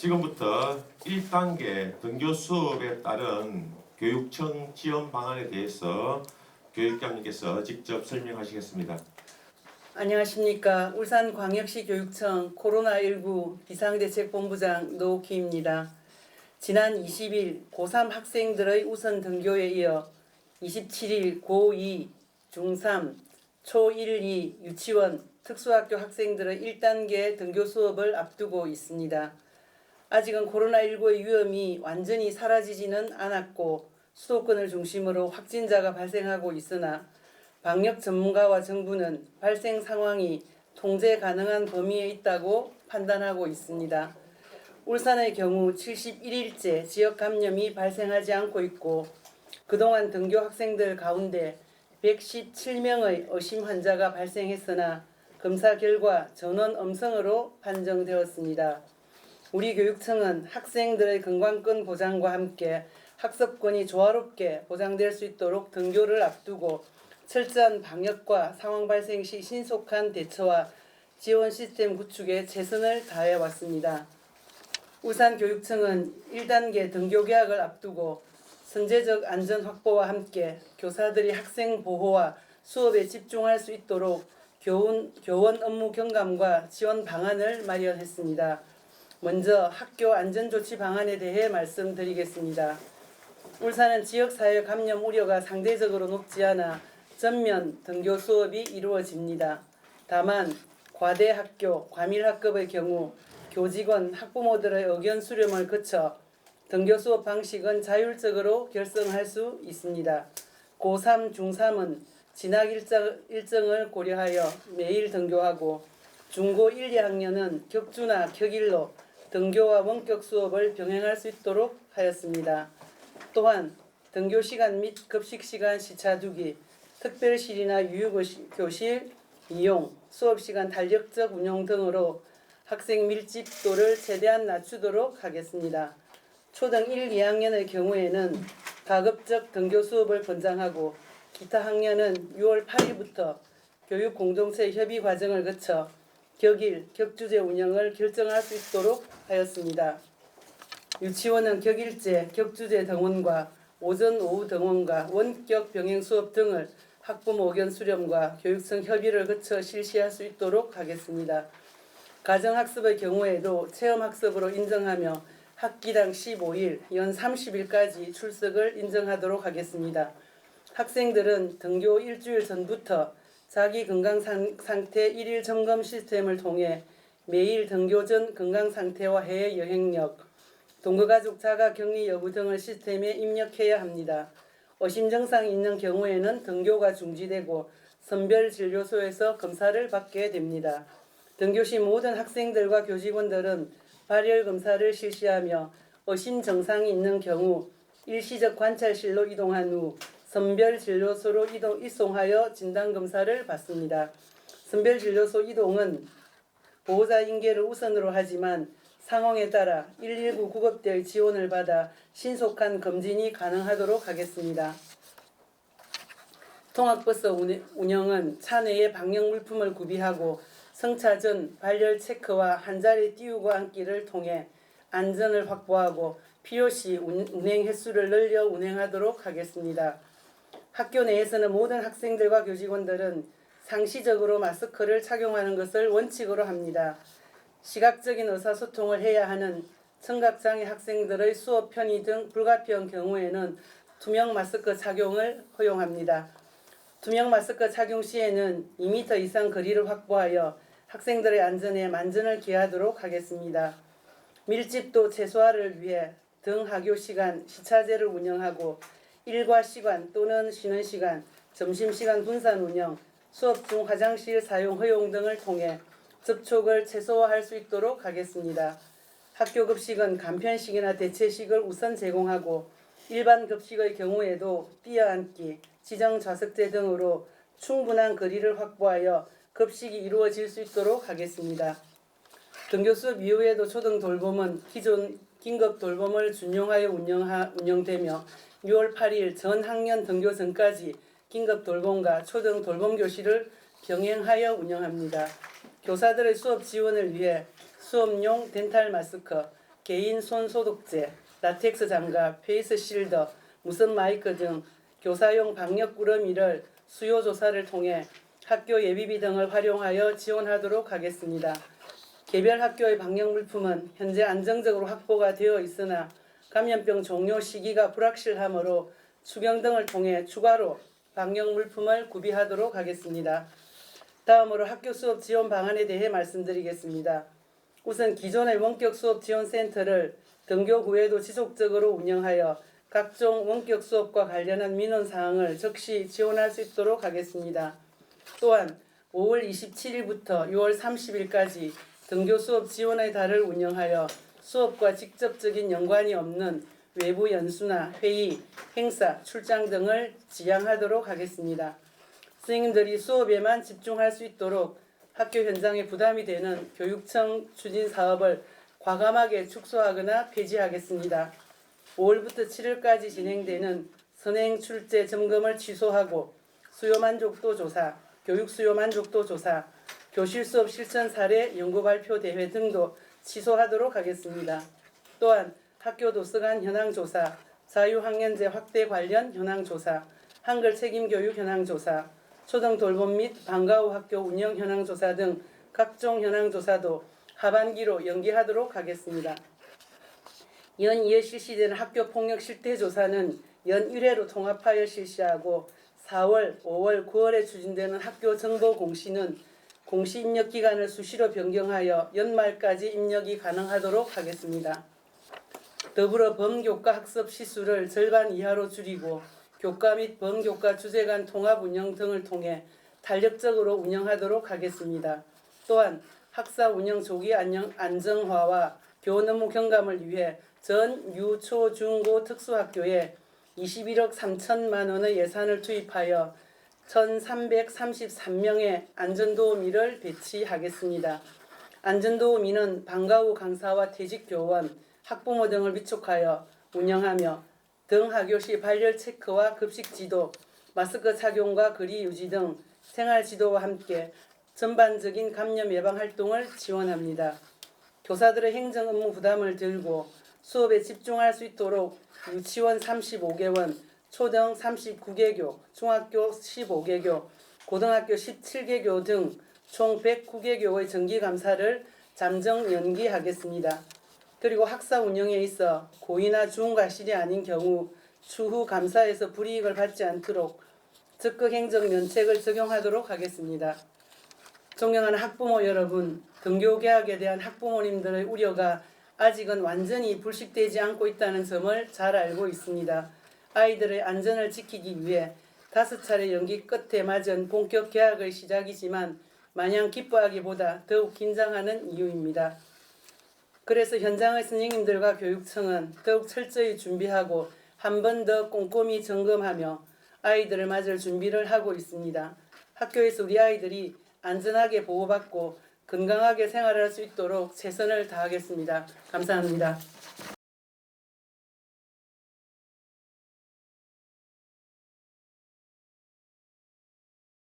지금부터 1단계 등교 수업에 따른 교육청 지원 방안에 대해서 교육장님께서 직접 설명하시겠습니다. 안녕하십니까. 울산광역시 교육청 코로나19 비상대책본부장 노옥희입니다. 지난 20일 고3 학생들의 우선 등교에 이어 27일 고2, 중3, 초1, 2 유치원, 특수학교 학생들의 1단계 등교 수업을 앞두고 있습니다. 아직은 코로나19의 위험이 완전히 사라지지는 않았고 수도권을 중심으로 확진자가 발생하고 있으나 방역 전문가와 정부는 발생 상황이 통제 가능한 범위에 있다고 판단하고 있습니다. 울산의 경우 71일째 지역 감염이 발생하지 않고 있고 그동안 등교 학생들 가운데 117명의 의심 환자가 발생했으나 검사 결과 전원 음성으로 판정되었습니다. 우리 교육청은 학생들의 건강권 보장과 함께 학습권이 조화롭게 보장될 수 있도록 등교를 앞두고 철저한 방역과 상황 발생 시 신속한 대처와 지원 시스템 구축에 최선을 다해 왔습니다. 울산 교육청은 1단계 등교 개학을 앞두고 선제적 안전 확보와 함께 교사들이 학생 보호와 수업에 집중할 수 있도록 교원, 교원 업무 경감과 지원 방안을 마련했습니다. 먼저 학교 안전조치 방안에 대해 말씀드리겠습니다. 울산은 지역사회 감염 우려가 상대적으로 높지 않아 전면 등교 수업이 이루어집니다. 다만 과대 학교, 과밀 학급의 경우 교직원, 학부모들의 의견 수렴을 거쳐 등교 수업 방식은 자율적으로 결정할 수 있습니다. 고3, 중3은 진학 일정, 일정을 고려하여 매일 등교하고 중고 1, 2학년은 격주나 격일로 등교와 원격 수업을 병행할 수 있도록 하였습니다. 또한 등교 시간 및 급식 시간 시차두기, 특별실이나 유휴교실 이용, 수업 시간 탄력적 운영 등으로 학생 밀집도를 최대한 낮추도록 하겠습니다. 초등 1, 2학년의 경우에는 가급적 등교 수업을 권장하고 기타 학년은 6월 8일부터 교육 공동체 협의 과정을 거쳐 격일, 격주제 운영을 결정할 수 있도록 하였습니다. 유치원은 격일제, 격주제 등원과 오전, 오후 등원과 원격 병행 수업 등을 학부모 의견 수렴과 교육청 협의를 거쳐 실시할 수 있도록 하겠습니다. 가정학습의 경우에도 체험학습으로 인정하며 학기당 15일, 연 30일까지 출석을 인정하도록 하겠습니다. 학생들은 등교 일주일 전부터 자기 건강 상- 상태 일일 점검 시스템을 통해 매일 등교 전 건강 상태와 해외 여행력, 동거가족 자가 격리 여부 등을 시스템에 입력해야 합니다. 의심 증상이 있는 경우에는 등교가 중지되고 선별 진료소에서 검사를 받게 됩니다. 등교 시 모든 학생들과 교직원들은 발열 검사를 실시하며 의심 증상이 있는 경우 일시적 관찰실로 이동한 후 선별 진료소로 이동 이송하여 진단 검사를 받습니다. 선별 진료소 이동은 보호자 인계를 우선으로 하지만 상황에 따라 119 구급대의 지원을 받아 신속한 검진이 가능하도록 하겠습니다. 통학버스 운영은 차 내에 방역 물품을 구비하고 승차 전 발열 체크와 한자리 띄우고 앉기를 통해 안전을 확보하고 필요시 운- 운행 횟수를 늘려 운행하도록 하겠습니다. 학교 내에서는 모든 학생들과 교직원들은 상시적으로 마스크를 착용하는 것을 원칙으로 합니다. 시각적인 의사소통을 해야 하는 청각장애 학생들의 수업 편의 등 불가피한 경우에는 투명 마스크 착용을 허용합니다. 투명 마스크 착용 시에는 2m 이상 거리를 확보하여 학생들의 안전에 만전을 기하도록 하겠습니다. 밀집도 최소화를 위해 등 하교 시간 시차제를 운영하고 일과 시간 또는 쉬는 시간, 점심 시간 분산 운영, 수업 중 화장실 사용 허용 등을 통해 접촉을 최소화할 수 있도록 하겠습니다. 학교 급식은 간편식이나 대체식을 우선 제공하고 일반 급식의 경우에도 뛰어앉기, 지정 좌석제 등으로 충분한 거리를 확보하여 급식이 이루어질 수 있도록 하겠습니다. 등교 수업 이후에도 초등 돌봄은 기존 긴급 돌봄을 준용하여 운영하, 운영되며 6월 8일 전 학년 등교 전까지 긴급 돌봄과 초등 돌봄 교실을 병행하여 운영합니다. 교사들의 수업 지원을 위해 수업용 덴탈 마스크, 개인 손 소독제, 라텍스 장갑, 페이스 실더, 무선 마이크 등 교사용 방역 꾸러미를 수요 조사를 통해 학교 예비비 등을 활용하여 지원하도록 하겠습니다. 개별 학교의 방역 물품은 현재 안정적으로 확보가 되어 있으나 감염병 종료 시기가 불확실하므로 추경 등을 통해 추가로 방역 물품을 구비하도록 하겠습니다. 다음으로 학교 수업 지원 방안에 대해 말씀드리겠습니다. 우선 기존의 원격 수업 지원 센터를 등교구에도 지속적으로 운영하여 각종 원격 수업과 관련한 민원 사항을 즉시 지원할 수 있도록 하겠습니다. 또한 5월 27일부터 6월 30일까지 등교 수업 지원의 달을 운영하여 수업과 직접적인 연관이 없는 외부 연수나 회의, 행사, 출장 등을 지양하도록 하겠습니다. 선생님들이 수업에만 집중할 수 있도록 학교 현장에 부담이 되는 교육청 추진 사업을 과감하게 축소하거나 폐지하겠습니다. 5월부터 7월까지 진행되는 선행 출제 점검을 취소하고 수요 만족도 조사, 교육 수요 만족도 조사, 교실 수업 실천 사례 연구 발표 대회 등도 취소하도록 하겠습니다. 또한 학교 도서관 현황 조사, 자유학년제 확대 관련 현황 조사, 한글 책임 교육 현황 조사, 초등 돌봄 및 방과 후 학교 운영 현황 조사 등 각종 현황 조사도 하반기로 연기하도록 하겠습니다. 연 2회 실시되는 학교 폭력 실태 조사는 연 1회로 통합하여 실시하고 4월, 5월, 9월에 추진되는 학교 정보 공시는 공시 입력 기간을 수시로 변경하여 연말까지 입력이 가능하도록 하겠습니다. 더불어 범교과 학습 시수를 절반 이하로 줄이고 교과 및 범교과 주제 간 통합 운영 등을 통해 탄력적으로 운영하도록 하겠습니다. 또한 학사 운영 조기 안정화와 교원 업무 경감을 위해 전 유, 초, 중, 고 특수학교에 21억 3천만 원의 예산을 투입하여 1,333명의 안전도우미를 배치하겠습니다. 안전도우미는 방과 후 강사와 퇴직 교원, 학부모 등을 위촉하여 운영하며 등하교시 발열 체크와 급식 지도, 마스크 착용과 거리 유지 등 생활 지도와 함께 전반적인 감염 예방 활동을 지원합니다. 교사들의 행정 업무 부담을 들고 수업에 집중할 수 있도록 유치원 35개원, 초등 39개교, 중학교 15개교, 고등학교 17개교 등 총 109개교의 정기 감사를 잠정 연기하겠습니다. 그리고 학사 운영에 있어 고의나 중과실이 아닌 경우 추후 감사에서 불이익을 받지 않도록 적극 행정 면책을 적용하도록 하겠습니다. 존경하는 학부모 여러분, 등교 개학에 대한 학부모님들의 우려가 아직은 완전히 불식되지 않고 있다는 점을 잘 알고 있습니다. 아이들의 안전을 지키기 위해 다섯 차례 연기 끝에 맞은 본격 개학의 시작이지만 마냥 기뻐하기보다 더욱 긴장하는 이유입니다. 그래서 현장의 선생님들과 교육청은 더욱 철저히 준비하고 한 번 더 꼼꼼히 점검하며 아이들을 맞을 준비를 하고 있습니다. 학교에서 우리 아이들이 안전하게 보호받고 건강하게 생활할 수 있도록 최선을 다하겠습니다. 감사합니다.